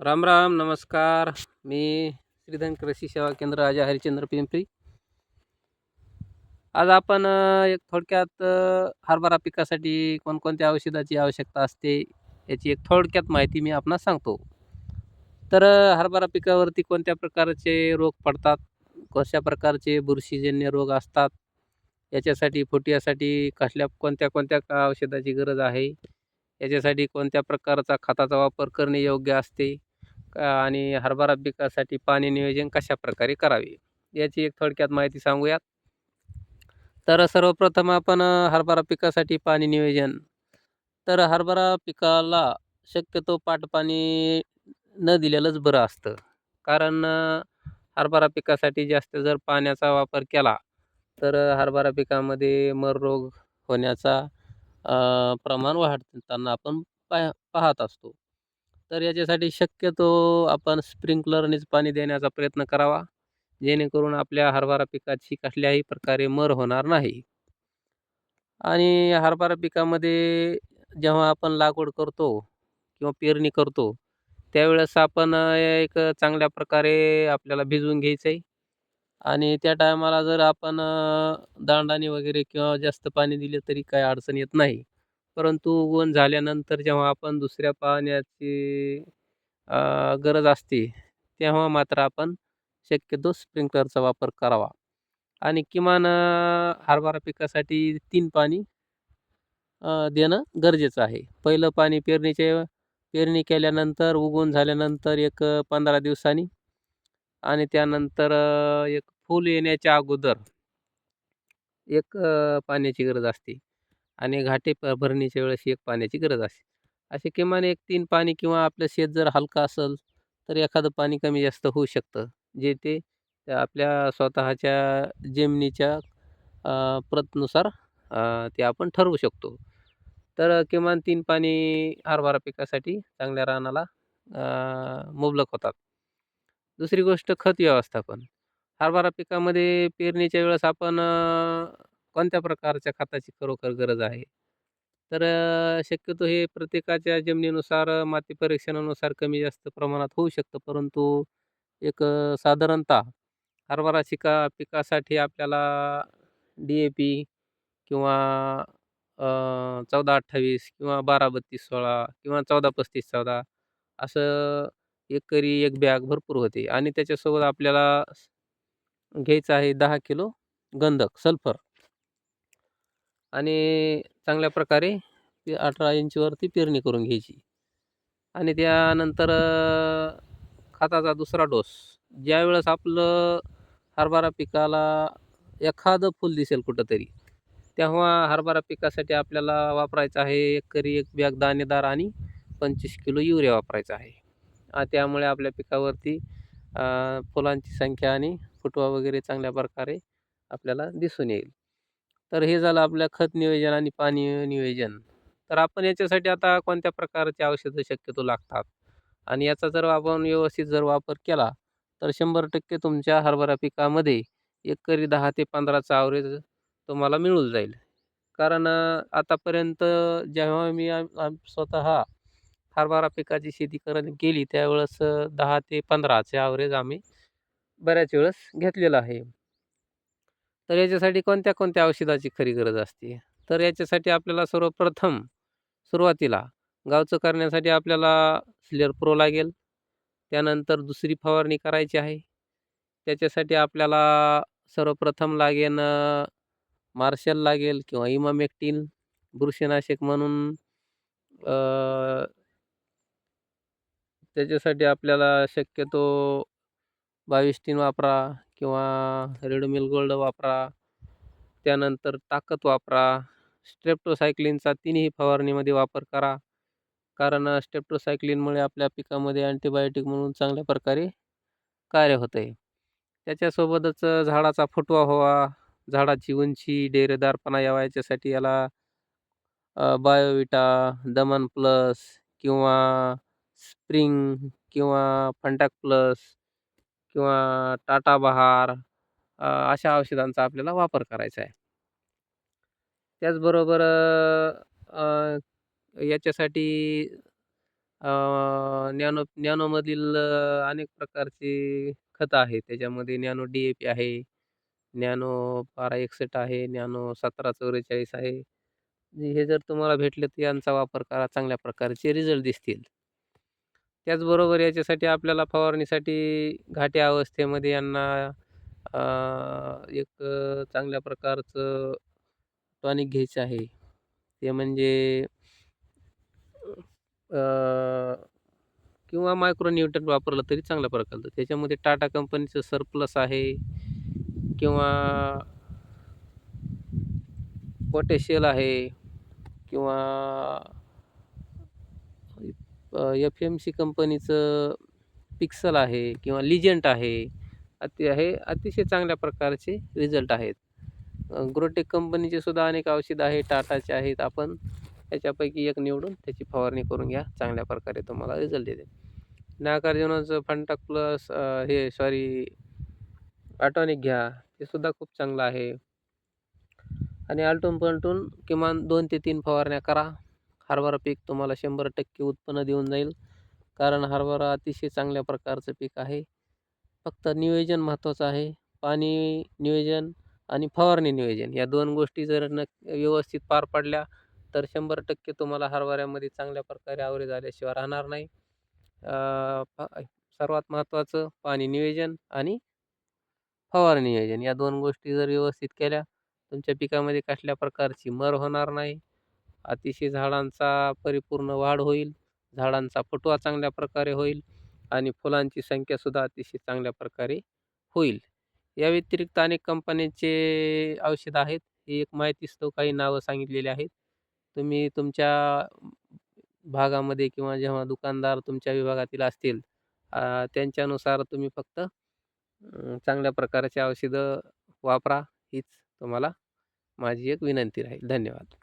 राम राम नमस्कार. मी श्रीधन कृषी सेवा केंद्र राजा हरिश्चंद्र पिंपरी. आज आपण एक थोडक्यात हरभरा पिकासाठी कोणकोणत्या औषधाची आवश्यकता असते याची एक थोडक्यात माहिती मी आपणास सांगतो. तर हरभरा पिकावरती कोणत्या प्रकारचे रोग पडतात कशा प्रकारचे बुरशीजन्य रोग असतात याच्यासाठी फुटियासाठी कसल्या कोणत्या कोणत्या औषधाची गरज आहे याच्यासाठी कोणत्या प्रकारचा खताचा वापर करणे योग्य असते आणि हरभरा पिकासाठी पाणी नियोजन कशा प्रकारे करावे? याची एक थोडक्यात माहिती सांगूयात. तर सर्वप्रथम आपण हरभरा पिकासाठी पाणी नियोजन. तर हरभरा पिकाला शक्यतो पाटपाणी न दिलेलंच बरं असतं. कारण हरभरा पिकासाठी जास्त जर पाण्याचा वापर केला तर हरभरा पिकामध्ये मर रोग होण्याचा प्रमाण वाढताना आपण पाह पाहत असतो. तर याच्यासाठी शक्यतो आपण स्प्रिंकलरनेच पाणी देण्याचा प्रयत्न करावा. जेणेकरून आपल्या हरभरा पिकाची कसल्याही प्रकारे मर होणार नाही. आणि हरभरा पिकामध्ये जेव्हा आपण लागवड करतो किंवा पेरणी करतो त्यावेळेस आपण एक चांगल्या प्रकारे आपल्याला भिजवून घ्यायचं आहे आणि त्या टायमाला जर आपण दांडाने वगैरे किंवा जास्त पाणी दिले तरी काही अडचण येत नाही. परंतु उगवण झाल्यानंतर जेव्हा आपण दुसऱ्या पाण्याची गरज असते तेव्हा मात्र आपण शक्यतो स्प्रिंकलरचा वापर करावा. आणि किमान हरभरा पिकासाठी तीन पाणी देणं गरजेचं आहे. पहिलं पाणी पेरणीचे पेरणी केल्यानंतर उगवून झाल्यानंतर एक पंधरा दिवसांनी आणि त्यानंतर एक फूल येण्याच्या अगोदर एक पाण्याची गरज असते. आणि घाटे प भरणीच्या वेळेस एक पाण्याची गरज असते असे किमान एक तीन पाणी किंवा आपलं शेत जर हलकं असेल तर एखादं पाणी कमी जास्त होऊ शकतं. जे ते आपल्या स्वतःच्या जमिनीच्या प्रतनुसार ते आपण ठरवू शकतो. तर किमान तीन पाणी हरभरा पिकासाठी चांगल्या रानाला मुबलक होतात. दुसरी गोष्ट खत व्यवस्थापन. हरभरा पिकामध्ये पेरणीच्या वेळेस आपण कोणत्या प्रकारच्या खताची खरोखर गरज आहे? तर शक्यतो हे प्रत्येकाच्या जमिनीनुसार माती परीक्षणानुसार कमी जास्त प्रमाणात होऊ शकतं. परंतु एक साधारणतः हरभरा शिका पिकासाठी आपल्याला डी ए पी किंवा चौदा अठ्ठावीस किंवा बारा बत्तीस सोळा किंवा चौदा पस्तीस चौदा असं एकरी एक बॅग भरपूर होते. आणि त्याच्यासोबत आपल्याला घ्यायचं आहे दहा किलो गंधक सल्फर. आणि चांगल्या प्रकारे अठरा इंचवरती पेरणी करून घ्यायची. आणि त्यानंतर खताचा दुसरा डोस. ज्यावेळेस आपलं हरभरा पिकाला एखादं फूल दिसेल कुठंतरी तेव्हा हरभरा पिकासाठी आपल्याला वापरायचं आहे एकरी एक बॅग दाणेदार आणि पंचवीस किलो युरिया वापरायचा आहे. त्यामुळे आपल्या पिकावरती फुलांची संख्या आणि फुटवा वगैरे चांगल्या प्रकारे आपल्याला दिसून येईल. तर हे झालं आपल्या खत नियोजन आणि पाणी नियोजन. तर आपण याच्यासाठी आता कोणत्या प्रकारचे औषधं शक्यतो लागतात? आणि याचा जर आपण व्यवस्थित जर वापर केला तर शंभर टक्के तुमच्या हरभरा पिकामध्ये एकरी दहा ते पंधराचा आवरेज तुम्हाला मिळून जाईल. कारण आतापर्यंत जेव्हा मी आम आम स्वतः हरभरा पिकाची शेती करत केली त्यावेळेस दहा ते 15चे ॲव्हरेज आम्ही बऱ्याच वेळेस घेतलेलं आहे. तर याच्यासाठी कोणत्या कोणत्या औषधाची खरी गरज असते? तर याच्यासाठी आपल्याला सर्वप्रथम सुरुवातीला गावचं करण्यासाठी आपल्याला स्लेअर प्रो लागेल. त्यानंतर दुसरी फवारणी करायची आहे. त्याच्यासाठी आपल्याला सर्वप्रथम लागेन मार्शल लागेल किंवा इमामेक्टिन बुरशीनाशक म्हणून त्याच्यासाठी आपल्याला शक्यतो 22 वापरा किंवा रेडमिल गोल्ड वापरा. त्यानंतर ताकद वापरा. स्ट्रेप्टोसायक्लिनचा तिन्ही फवारणीमध्ये वापर करा. कारण स्टेप्टोसायक्लिनमुळे आपल्या पिकामध्ये अँटीबायोटिक म्हणून चांगल्या प्रकारे कार्य होत आहे. त्याच्यासोबतच झाडाचा फुटवा हवा झाडाची उंची, डेरेदारपणा यावा याच्यासाठी याला बायोविटा, दमन प्लस किंवा स्प्रिंग किंवा फंटाक प्लस किंवा टाटा बहार अशा औषधांचा आपल्याला वापर करायचा आहे. त्याचबरोबर याच्यासाठी नॅनो नॅनोमधील अनेक प्रकारची खतं आहेत. त्याच्यामध्ये नॅनो डी-ए-पी आहे, नॅनो 1261 आहे, नॅनो 1744 आहे. हे जर तुम्हाला भेटले तर यांचा वापर करा. चांगल्या प्रकारचे रिझल्ट दिसतील. त्याचबरोबर याच्यासाठी आपल्याला फवारणीसाठी घाट्या अवस्थेमध्ये यांना एक चांगल्या प्रकारचं टॉनिक घ्यायचं आहे. ते म्हणजे किंवा मायक्रो न्यूट्रन वापरलं तरी चांगल्या प्रकारचं. त्याच्यामध्ये टाटा कंपनीचं सरप्लस आहे किंवा पोटॅशियल आहे किंवा एफ-एम-सी कंपनीचं पिक्सल आहे किंवा लिजंट आहे. अति हे अतिशय चांगल्या प्रकारचे रिझल्ट आहेत. ग्रोटेक कंपनीचे सुद्धा अनेक औषध आहे टाटाचे आहेत. आपण त्याच्यापैकी एक निवडून त्याची फवारणी करून घ्या. चांगल्या प्रकारे तुम्हाला रिझल्ट देते. नागार्जुनाचं फंटाक प्लस हे सॉरी ऑटॉनिक घ्या. ते सुद्धा खूप चांगलं आहे. आणि आलटून-पलटून किमान दोन ते तीन फवारण्या करा. हरभरा पीक तुम्हाला 100% उत्पन्न देऊन जाईल. कारण हरभरा अतिशय चांगल्या प्रकारचं पीक आहे. फक्त नियोजन महत्त्वाचं आहे. पाणी नियोजन आणि फवारणी नियोजन या दोन गोष्टी जर न व्यवस्थित पार पाडल्या तर 100% तुम्हाला हरभऱ्यामध्ये चांगल्या प्रकारे ॲव्हरेज आल्याशिवाय राहणार नाही. सर्वात महत्त्वाचं पाणी नियोजन आणि फवारणी नियोजन या दोन गोष्टी जर व्यवस्थित केल्या, तुमच्या पिकामध्ये कसल्या प्रकारची मर होणार नाही. अतिशय झाडांचा परिपूर्ण वाढ होईल. झाडांचा फुटवा चांगल्या प्रकारे होईल आणि फुलांची संख्यासुद्धा अतिशय चांगल्या प्रकारे होईल. या व्यतिरिक्त अनेक कंपन्यांचे औषधं आहेत. ही एक माहितीस्तव काही नावं सांगितलेली आहेत. तुम्ही तुमच्या भागामध्ये किंवा जेव्हा दुकानदार तुमच्या विभागातील असतील त्यांच्यानुसार तुम्ही फक्त चांगल्या प्रकारचे औषधं वापरा. हीच तुम्हाला माझी एक विनंती राहील. धन्यवाद.